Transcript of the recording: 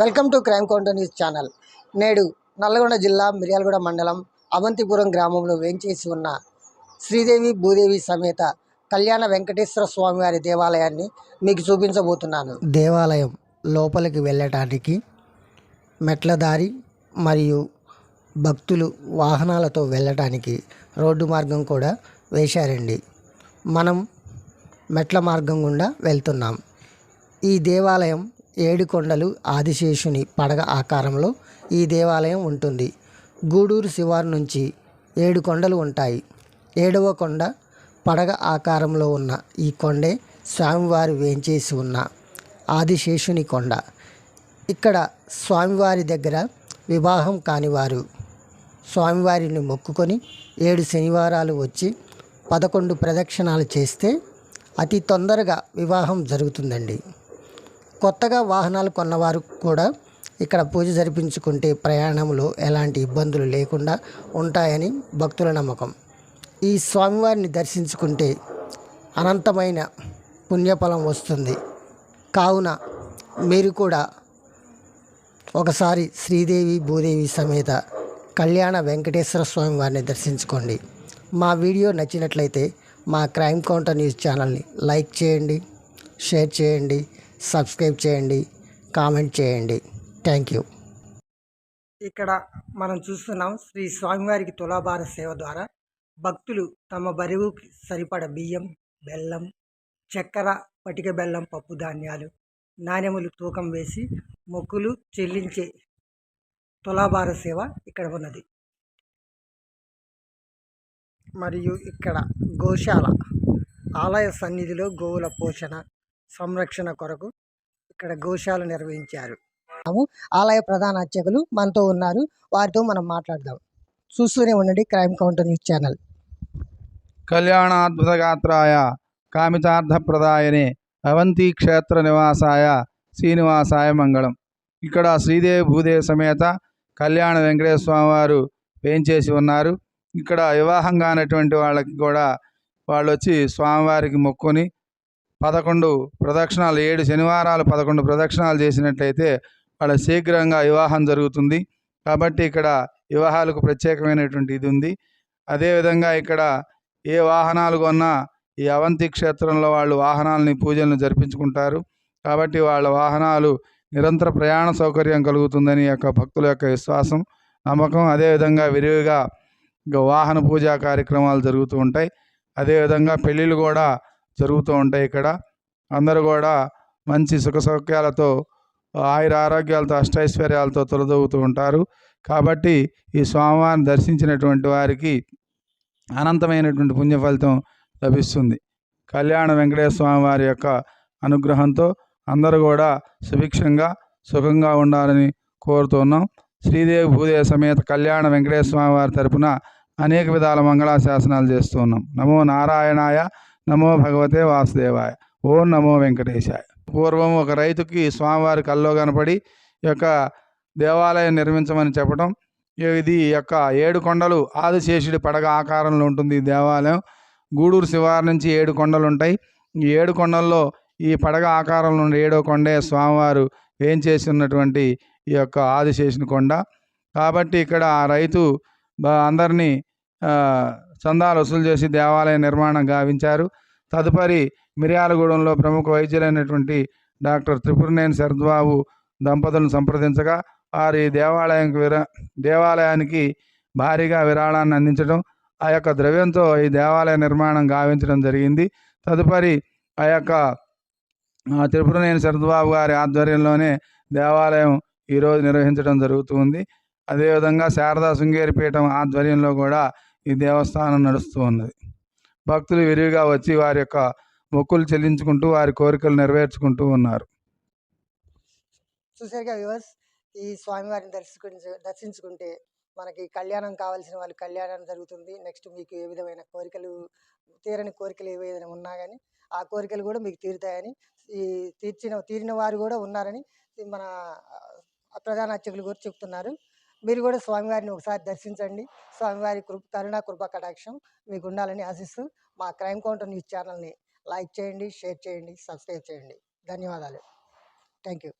Welcome to crime counter news channel. నేడు నల్లగొండ జిల్లా మిర్యాలగూడ మండలం అవంతిపురం గ్రామంలో వేంచేసి ఉన్న శ్రీదేవి భూదేవి సమేత కళ్యాణ వెంకటేశ్వర స్వామివారి దేవాలయాన్ని మీకు చూపించబోతున్నాను. దేవాలయం లోపలికి వెళ్ళటానికి మెట్ల దారి మరియు భక్తులు వాహనాలతో వెళ్ళటానికి రోడ్డు మార్గం కూడా వేశారండి. మనం మెట్ల మార్గం గుండా వెళ్తున్నాం. ఈ దేవాలయం ఏడు కొండలు ఆదిశేషుని పడగ ఆకారంలో ఈ దేవాలయం ఉంటుంది. గూడూరు శివారు నుంచి ఏడు కొండలు ఉంటాయి. ఏడవ కొండ పడగ ఆకారంలో ఉన్న ఈ కొండే స్వామివారి వేంచేసి ఉన్న ఆదిశేషుని కొండ. ఇక్కడ స్వామివారి దగ్గర వివాహం కానివారు స్వామివారిని మొక్కుకొని ఏడు శనివారాలు వచ్చి పదకొండు ప్రదక్షిణాలు చేస్తే అతి తొందరగా వివాహం జరుగుతుందండి. కొత్తగా వాహనాలు కొన్నవారు కూడా ఇక్కడ పూజ జరిపించుకుంటే ప్రయాణంలో ఎలాంటి ఇబ్బందులు లేకుండా ఉంటాయని భక్తుల నమ్మకం. ఈ స్వామివారిని దర్శించుకుంటే అనంతమైన పుణ్యఫలం వస్తుంది. కావున మీరు కూడా ఒకసారి శ్రీదేవి భూదేవి సమేత కళ్యాణ వెంకటేశ్వర స్వామి వారిని దర్శించుకోండి. మా వీడియో నచ్చినట్లయితే మా క్రైమ్ కౌంటర్ న్యూస్ ఛానల్ని లైక్ చేయండి షేర్ చేయండి. సబ్స్క్రైబ్ చేయండి కామెంట్ చేయండి. Thank you. ఇక్కడ మనం చూస్తున్నాం శ్రీ స్వామివారికి తులాభార సేవ ద్వారా భక్తులు తమ బరువుకి సరిపడ బియ్యం బెల్లం చక్కెర పటిక బెల్లం పప్పు ధాన్యాలు నాణెములు తూకం వేసి మొక్కులు చెల్లించే తులాభార సేవ ఇక్కడ ఉన్నది. మరియు ఇక్కడ గోశాల ఆలయ సన్నిధిలో గోవుల పోషణ సంరక్షణ కొరకు ఇక్కడ గోశాల నిర్వహించారు. ఆలయ ప్రధాన అర్చకులు మనతో ఉన్నారు. వారితో మనం మాట్లాడదాం. చూస్తూనే ఉండండి క్రైమ్ కౌంటర్ న్యూస్ ఛానల్. కళ్యాణాద్భుతగాత్రాయ కామితార్థప్రదాయనే అవంతి క్షేత్ర నివాసాయ శ్రీనివాసాయ మంగళం. ఇక్కడ శ్రీదేవి భూదేవి సమేత కళ్యాణ వెంకటేశ్వర స్వామి వారు వేంచేసి ఉన్నారు. ఇక్కడ వివాహం కానటువంటి వాళ్ళకి కూడా వాళ్ళు వచ్చి స్వామివారికి మొక్కుని పదకొండు ప్రదక్షిణాలు ఏడు శనివారాలు పదకొండు ప్రదక్షిణాలు చేసినట్లయితే వాళ్ళ శీఘ్రంగా వివాహం జరుగుతుంది. కాబట్టి ఇక్కడ వివాహాలకు ప్రత్యేకమైనటువంటి ఇది ఉంది. అదేవిధంగా ఇక్కడ ఏ వాహనాలు కొన్నా ఈ అవంతి క్షేత్రంలో వాళ్ళు వాహనాలని పూజలను జరిపించుకుంటారు. కాబట్టి వాళ్ళ వాహనాలు నిరంతర ప్రయాణ సౌకర్యం కలుగుతుందని యొక్క భక్తుల యొక్క విశ్వాసం నమ్మకం. అదేవిధంగా విరివిగా వాహన పూజా కార్యక్రమాలు జరుగుతూ ఉంటాయి. అదేవిధంగా పెళ్ళిళ్ళు కూడా జరుగుతూ ఉంటాయి ఇక్కడ. అందరూ కూడా మంచి సుఖ సౌఖ్యాలతో ఆయుర ఆరోగ్యాలతో అష్టైశ్వర్యాలతో తొలదొగుతూ ఉంటారు. కాబట్టి ఈ స్వామివారిని దర్శించినటువంటి వారికి అనంతమైనటువంటి పుణ్య ఫలితం లభిస్తుంది. కళ్యాణ వెంకటేశ్వర స్వామి వారి యొక్క అనుగ్రహంతో అందరూ కూడా సుభిక్షంగా సుఖంగా ఉండాలని కోరుతున్నాం శ్రీదేవి భూదేవి సమేత కళ్యాణ వెంకటేశ్వర స్వామి వారి తరపున అనేక విధాల మంగళాశాసనాలు చేస్తున్నాం నమో నారాయణాయ నమో భగవతే వాసుదేవాయ. ఓం నమో వెంకటేశాయ. పూర్వం ఒక రైతుకి స్వామివారి కల్లో కనపడి ఈ యొక్క దేవాలయం నిర్మించమని చెప్పడం ఇది యొక్క ఏడు కొండలు ఆదిశేషుడి పడగ ఆకారంలో ఉంటుంది ఈ దేవాలయం. గూడూరు శివారు నుంచి ఏడు కొండలు ఉంటాయి. ఈ ఏడు కొండల్లో ఈ పడగ ఆకారంలో ఉండే ఏడో కొండే స్వామివారు ఏం చేసినటువంటి ఈ యొక్క ఆదిశేషుని కొండ. కాబట్టి ఇక్కడ ఆ రైతు అందరినీ చందాలు వసూలు చేసి దేవాలయ నిర్మాణం గావించారు. తదుపరి మిర్యాలగూడెంలో ప్రముఖ వైద్యులైనటువంటి డాక్టర్ త్రిపురనేని శరద్బాబు దంపతులను సంప్రదించగా వారి దేవాలయానికి విరా దేవాలయానికి భారీగా విరాళాన్ని అందించడం ఆ యొక్క ద్రవ్యంతో ఈ దేవాలయ నిర్మాణం గావించడం జరిగింది. తదుపరి ఆ యొక్క త్రిపురనేని శరద్బాబు గారి ఆధ్వర్యంలోనే దేవాలయం ఈరోజు నిర్వహించడం జరుగుతుంది అదేవిధంగా శారదా శృంగేరి పీఠం ఆధ్వర్యంలో కూడా ఈ దేవస్థానం నడుస్తూ ఉన్నది. భక్తులు విరివిగా వచ్చి వారి యొక్క మొక్కులు చెల్లించుకుంటూ వారి కోరికలు నెరవేర్చుకుంటూ ఉన్నారు. చూసారుగా వ్యూవర్స్ ఈ స్వామివారిని దర్శించు దర్శించుకుంటే మనకి కళ్యాణం కావాల్సిన వాళ్ళు కళ్యాణం జరుగుతుంది. నెక్స్ట్ మీకు ఏ విధమైన కోరికలు తీరని కోరికలు ఏవైనా ఉన్నా కానీ ఆ కోరికలు కూడా మీకు తీరుతాయని ఈ తీర్చిన తీరిన వారు కూడా ఉన్నారని మన ప్రధాన అర్చకులు కూడా చెప్తున్నారు. మీరు కూడా స్వామివారిని ఒకసారి దర్శించండి. స్వామివారి కృప కరుణా కృప కటాక్షం మీకు ఉండాలని ఆశిస్తూ మా క్రైమ్ కౌంటర్ న్యూస్ ఛానల్ని లైక్ చేయండి షేర్ చేయండి సబ్స్క్రైబ్ చేయండి. ధన్యవాదాలు. Thank you